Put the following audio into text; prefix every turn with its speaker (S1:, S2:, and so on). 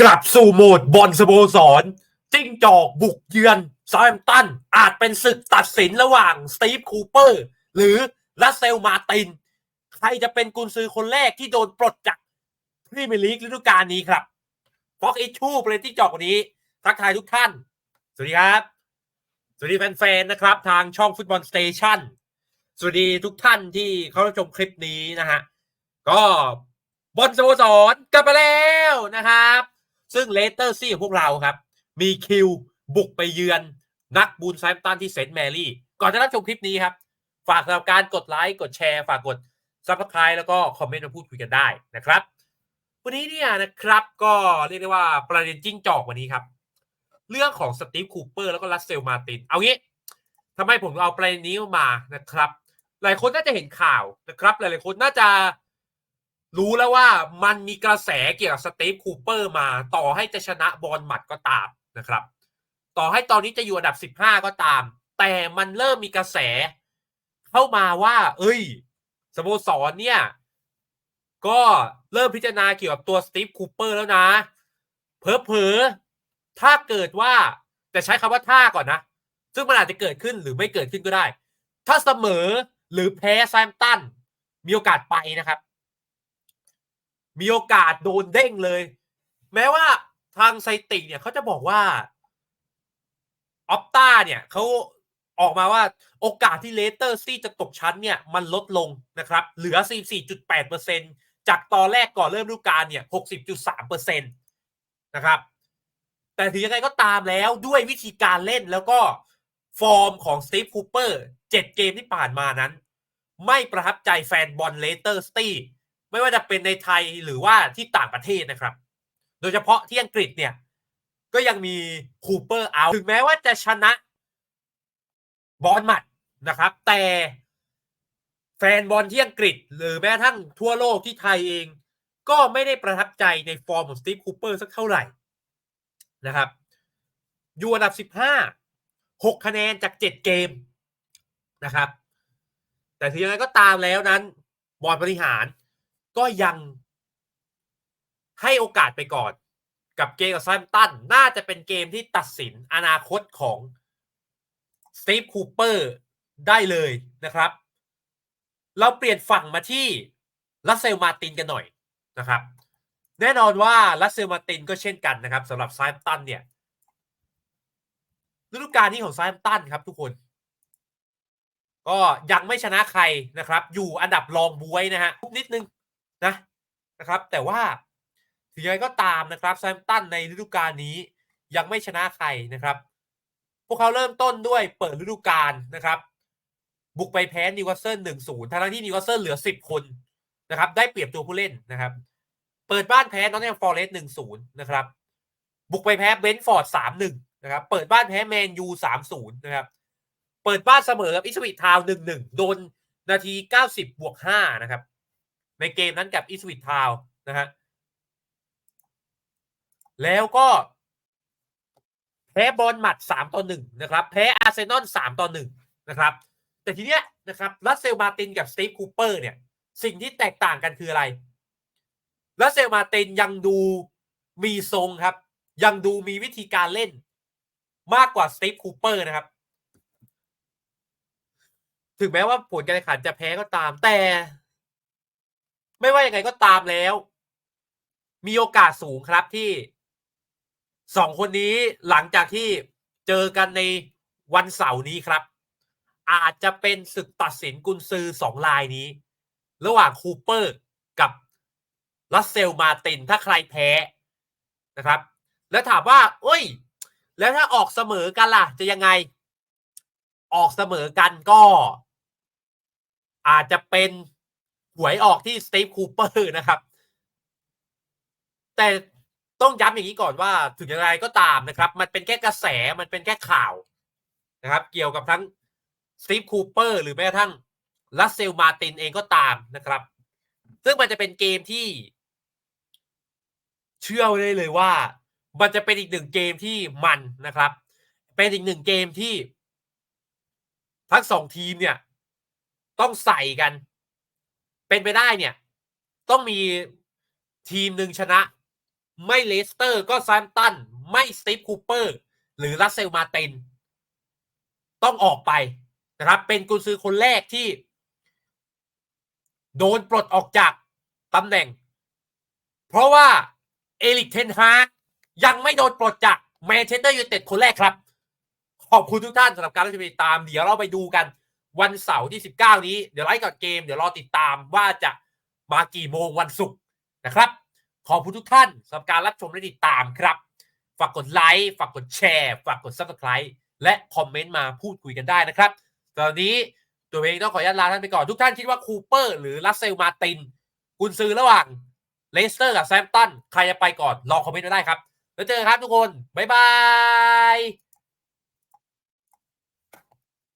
S1: กลับสู่โหมดบอลสโมสร จิ้งจอกบุกเยือนซาแฮมป์ตัน อาจเป็นศึกตัดสินระหว่างสตีฟคูเปอร์ หรือลัสเซลมาติน ใครจะเป็นกุนซือคนแรกที่โดนปลดจากพรีเมียร์ลีกฤดูกาลนี้ครับฟอกอิชูเป็นจิ้งจอกวันนี้ ทักทายทุกท่าน สวัสดีครับ สวัสดีแฟนๆนะครับ ทางช่องฟุตบอลสเตชันสวัสดีทุกท่านที่เข้าชมคลิปนี้นะฮะ ก็บอลสโมสรกลับมาแล้วนะครับ ซึ่งเลสเตอร์ซี่ของพวกเราครับ มีคิวบุกไปเยือนนักบูนไซม์ตันที่เซนต์แมรี่ ก่อนจะรับชมคลิปนี้ครับ ฝากสำหรับการกดไลค์กดแชร์ฝากกดซับสไคร b e แล้วก็คอมเมนต์มาพูดคุยกันได้นะครับ วันนี้เนี่ยนะครับก็เรียกได้ว่าประเด็นจิ้งจอกวันนี้ครับ เรื่องของสตีฟคูเปอร์แล้วก็รัสเซลมาติน เอางี้ทำไมผมเอาประเด็นนี้มานะครับ หลายคนน่าจะเห็นข่าวนะครับ หลายๆคนน่าจะ รู้แล้วว่ามันมีกระแสเกี่ยวกับสตีฟคูเปอร์มา ต่อให้จะชนะบอลหมัดก็ตามนะครับ ต่อให้ตอนนี้จะอยู่อันดับ 15 ก็ตาม แต่มันเริ่มมีกระแส เข้ามาว่า เอ้ยสโมสรเนี่ย ก็เริ่มพิจารณาเกี่ยวกับตัวสตีฟคูเปอร์แล้วนะ เพอเพอๆถ้าเกิดว่าแต่ใช้คำว่าถ้าก่อนนะ ซึ่งมันอาจจะเกิดขึ้นหรือไม่เกิดขึ้นก็ได้ ถ้าเสมอหรือแพ้แซมตันมีโอกาสไปนะครับ มีโอกาสโดนเด้งเลย แม้ว่าทางไซติกเนี่ยเขาจะบอกว่าออปตาเนี่ยเขาออกมาว่าโอกาสที่เลสเตอร์ซี่จะตกชั้นเนี่ยมันลดลงนะครับ เหลือ 44.8%จากตอนแรกก่อนเริ่มฤดูกาลเนี่ย 60.3%นะครับ แต่ถึงยังไงก็ตามแล้วด้วยวิธีการเล่นแล้วก็ฟอร์มของสตีฟคูเปอร์เจ็ดเกมที่ผ่านมานั้น ไม่ประทับใจแฟนบอลเลสเตอร์สตี้ ไม่ว่าจะเป็นในไทยหรือว่าที่ต่างประเทศนะครับ โดยเฉพาะที่อังกฤษเนี่ย ก็ยังมีคูเปอร์เอาถึงแม้ว่าจะชนะบอลหมัดนะครับ แต่แฟนบอลที่อังกฤษ หรือแม้กระทั่งทั่วโลกที่ไทยเอง ก็ไม่ได้ประทับใจในฟอร์มของสตีฟคูเปอร์สักเท่าไหร่นะครับ อยู่อันดับ 15 6 คะแนนจาก 7 เกมนะครับ แต่ถึงยังไงก็ตามแล้วนั้นบอร์ดบริหาร ก็ยังให้โอกาสไปก่อน กับเกมกับไซมตันน่าจะเป็นเกมที่ตัดสินอนาคตของสตีฟคูเปอร์ได้เลยนะครับ เราเปลี่ยนฝั่งมาที่ลัสเซลมาตินกันหน่อยนะครับ แน่นอนว่าลัสเซลมาตินก็เช่นกันนะครับสำหรับไซมตันเนี่ยฤดูกาลนี้ของไซมตันครับทุกคน ก็ยังไม่ชนะใครนะครับ อยู่อันดับรองบวยนะฮะนิดนึง นะนะครับ แต่ว่าถึงยังไงก็ตามนะครับไซมตันในฤดูกาลนี้ยังไม่ชนะใครนะครับ พวกเขาเริ่มต้นด้วยเปิดฤดูกาลนะครับ บุกไปแพ้นิวคาสเซิลหนึ่งศูนย์ทั้งที่นิวคาสเซิลเหลือสิบคนนะครับ ได้เปรียบตัวผู้เล่นนะครับ เปิดบ้านแพ้นอตแฮมฟอร์เรสต์หนึ่งศูนย์นะครับ บุกไปแพ้เบนฟอร์ดสามหนึ่งนะครับ เปิดบ้านแพ้แมนยูสามศูนย์นะครับ เปิดบ้านเสมอกับอิสวิตทาวหนึ่งหนึ่งโดนนาทีเก้าสิบบวกห้านะครับ ในเกมนั้นกับอิสวิตทาวนะฮะแล้วก็ แพ้บอลหมัดสามต่อหนึ่งนะครับ แพ้อาร์เซนอลสามต่อหนึ่งนะครับ แต่ทีเนี้ยนะครับรัสเซลมาตินกับสตีฟคูเปอร์เนี่ย สิ่งที่แตกต่างกันคืออะไรรัสเซลมาตินยังดูมีทรงครับ ยังดูมีวิธีการเล่น มากกว่าสตีฟคูเปอร์นะครับ ถึงแม้ว่าผลการแข่งขันจะแพ้ก็ตาม แต่ ไม่ว่ายังไงก็ตามแล้ว มีโอกาสสูงครับที่สองคนนี้หลังจากที่เจอกันในวันเสาร์นี้ครับ อาจจะเป็นศึกตัดสินกุนซือสองลายนี้ ระหว่างคูเปอร์กับรัสเซลมาตินถ้าใครแพ้นะครับ แล้วถามว่าเอ้ย แล้วถ้าออกเสมอกันล่ะ จะยังไง ออกเสมอกันก็ อาจจะเป็น หวยออกที่สตีฟคูเปอร์นะครับ แต่ต้องย้ำอย่างนี้ก่อนว่าถึงอย่างไรก็ตามนะครับ มันเป็นแค่กระแสมันเป็นแค่ข่าวนะครับ เกี่ยวกับทั้งสตีฟคูเปอร์หรือแม้กระทั่งลัสเซลมาตินเองก็ตามนะครับ ซึ่งมันจะเป็นเกมที่ เชื่อได้เลยว่า มันจะเป็นอีกหนึ่งเกมที่มันนะครับ เป็นอีกหนึ่งเกมที่ทั้งสองทีมเนี่ย ต้องใส่กัน เป็นไปได้เนี่ย ต้องมีทีมหนึ่งชนะ ไม่เลสเตอร์ก็แซมตัน ไม่สตีฟคูเปอร์ หรือรัสเซลมาตินต้องออกไปนะครับ เป็นกุญซือคนแรกที่ โดนปลดออกจากตำแหน่ง เพราะว่าเอลิกเทนฮากยังไม่โดนปลดจากแมนเชสเตอร์ยูไนเต็ดคนแรกครับ ขอบคุณทุกท่านสำหรับการรับชมติดตาม เดี๋ยวเราไปดูกัน วันเสาร์ที่ 19 นี้ เดี๋ยวไลฟ์ก่อนเกม เดี๋ยวรอติดตามว่าจะมากี่โมงวันศุกร์นะครับ ขอบคุณทุกท่านสำหรับการรับชมและติดตามครับ ฝากกดไลค์ ฝากกดแชร์ ฝากกด subscribe และคอมเมนต์มาพูดคุยกันได้นะครับตอนนี้ตัวเองต้องขออนุญาตลาท่านไปก่อน ทุกท่านคิดว่าคูเปอร์หรือรัสเซลมาตินกุนซือระหว่างเลสเตอร์กับแซมตันใครจะไปก่อนลองคอมเมนต์มาได้ครับ แล้วเจอกันครับทุกคน บ๊ายบาย